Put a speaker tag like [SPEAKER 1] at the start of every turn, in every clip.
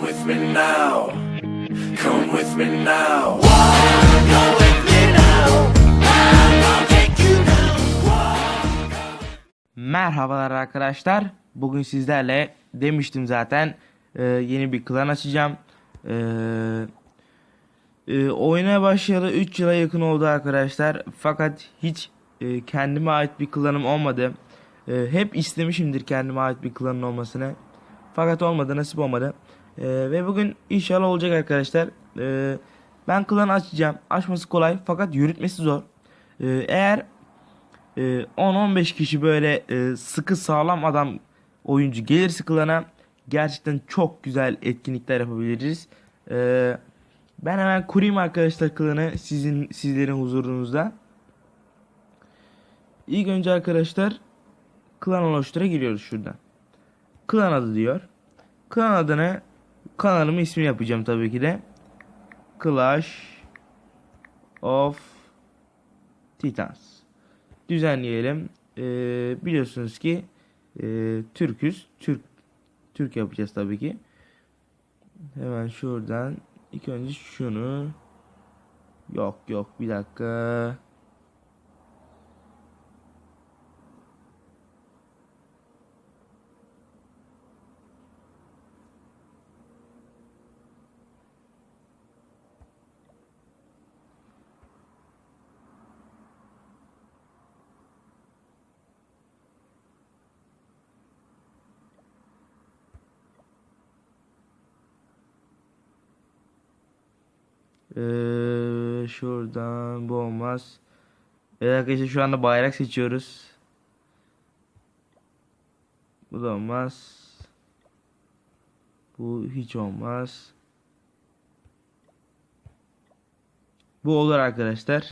[SPEAKER 1] with me now. Come with me now.
[SPEAKER 2] Merhabalar arkadaşlar. Bugün sizlerle demiştim zaten e, yeni bir klan açacağım. E, e, oyuna başlayalı 3 yıla yakın oldu arkadaşlar. Fakat hiç e, kendime ait bir klanım olmadı. E, hep istemişimdir kendime ait bir klanın olmasını. Fakat olmadı, nasip olmadı. E, ve bugün inşallah olacak arkadaşlar. E, ben klan açacağım. Açması kolay fakat yürütmesi zor. E, eğer e, 10-15 kişi böyle e, sıkı sağlam adam oyuncu gelirse klana gerçekten çok güzel etkinlikler yapabiliriz. E, ben hemen kurayım arkadaşlar klanı sizin sizlerin huzurunuzda. İlk önce arkadaşlar klan oluştura giriyoruz şuradan. Klan adı diyor. Klan adını kanalımın ismini yapacağım tabii ki de. Clash of Titans düzenleyelim. Ee, biliyorsunuz ki e, Türküz. Türk Türk yapacağız tabii ki. Hemen şuradan ilk önce şunu yok yok bir dakika. Ee, şuradan bu olmaz. Evet arkadaşlar şu anda bayrak seçiyoruz. Bu da olmaz. Bu hiç olmaz. Bu olur arkadaşlar.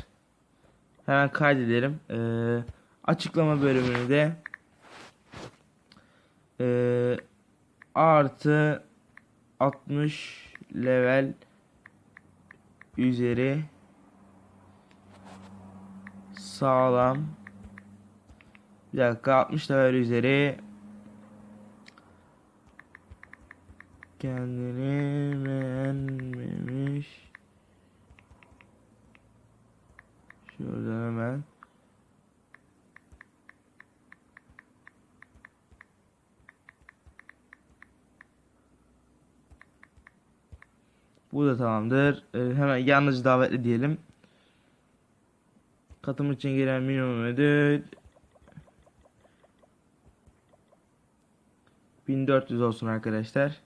[SPEAKER 2] Hemen kaydedelim. Ee, açıklama bölümünü de ee, artı 60 level üzeri sağlam. Bir dakika 60 level üzeri. Kendini beğenmemiş şuradan hemen Bu da tamamdır. Ee, hemen yalnızca davetli diyelim. Katılım için gelen minimum ödül 1400 olsun arkadaşlar.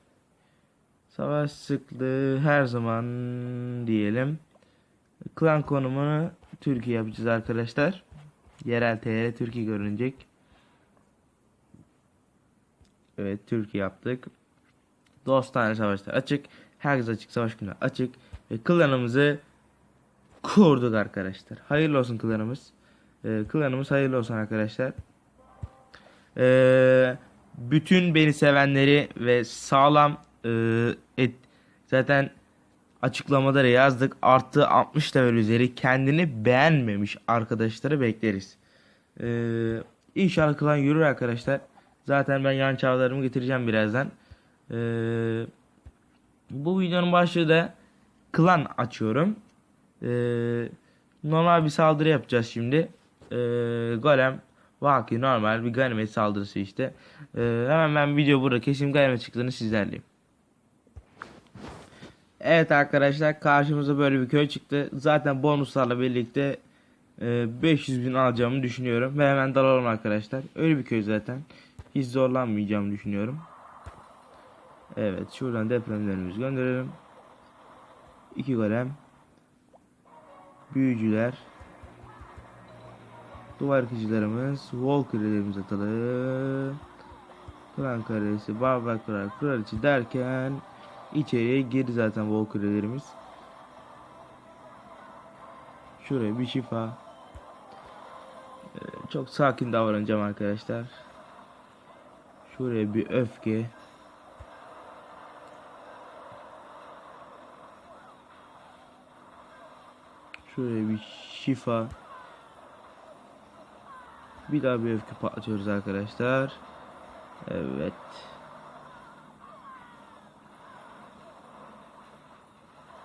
[SPEAKER 2] Savaş sıklığı her zaman diyelim. Klan konumunu Türkiye yapacağız arkadaşlar. Yerel TR Türkiye görünecek. Evet Türkiye yaptık. Dostane savaşlar açık. Herkes açık savaş günü açık. Ve klanımızı kurduk arkadaşlar. Hayırlı olsun klanımız. Ee, klanımız hayırlı olsun arkadaşlar. Ee, bütün beni sevenleri ve sağlam e, et zaten açıklamada da yazdık. Artı 60 level üzeri kendini beğenmemiş arkadaşları bekleriz. Ee, inşallah klan yürür arkadaşlar. Zaten ben yan çağlarımı getireceğim birazdan. Eee bu videonun başlığı da klan açıyorum. Ee, normal bir saldırı yapacağız şimdi. Ee, golem vaki normal bir ganimet saldırısı işte. Ee, hemen ben video burada kesim ganimet çıktığını sizlerleyim. Evet arkadaşlar karşımıza böyle bir köy çıktı. Zaten bonuslarla birlikte e, 500 bin alacağımı düşünüyorum. Ve hemen dalalım arkadaşlar. Öyle bir köy zaten. Hiç zorlanmayacağımı düşünüyorum. Evet şuradan depremlerimizi gönderelim. İki golem. Büyücüler. Duvar kıcılarımız. Wall kulelerimiz atalım. Klan karesi, barbar kral, kraliçe derken içeriye girdi zaten wall kulelerimiz. Şuraya bir şifa. Ee, çok sakin davranacağım arkadaşlar. Şuraya bir öfke. Şöyle bir şifa. Bir daha bir öfke patlatıyoruz arkadaşlar. Evet.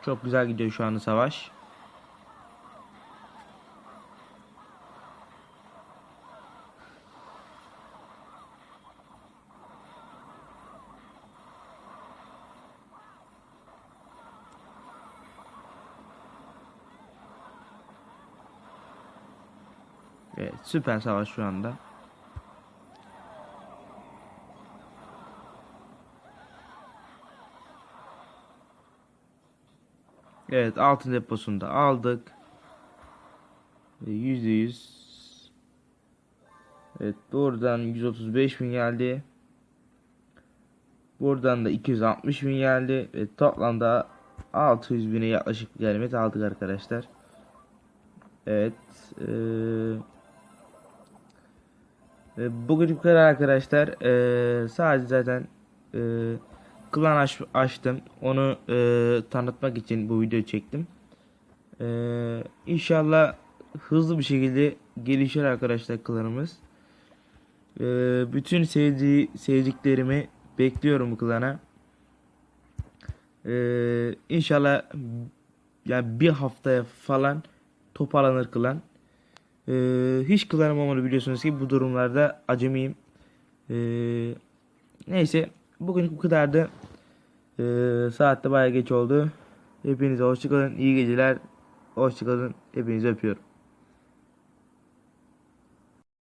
[SPEAKER 2] Çok güzel gidiyor şu anda savaş. Evet, süper savaş şu anda. Evet, altın deposunu da aldık. Yüzde yüz. Evet, buradan 135 bin geldi. Buradan da 260 bin geldi. Ve toplamda 600 bine yaklaşık bir ganimet aldık arkadaşlar. Evet. Eee e, Bugün bu kadar arkadaşlar. E, sadece zaten e, klan aç, açtım. Onu e, tanıtmak için bu videoyu çektim. E, inşallah hızlı bir şekilde gelişir arkadaşlar klanımız. E, bütün sevdiği, sevdiklerimi bekliyorum bu klana. E, inşallah yani bir haftaya falan toparlanır klan. Ee, hiç klanım olmadı biliyorsunuz ki bu durumlarda acemiyim. Ee, neyse bugün bu kadardı. Ee, saatte baya geç oldu. Hepinize hoşçakalın. iyi geceler. Hoşçakalın. Hepinizi öpüyorum.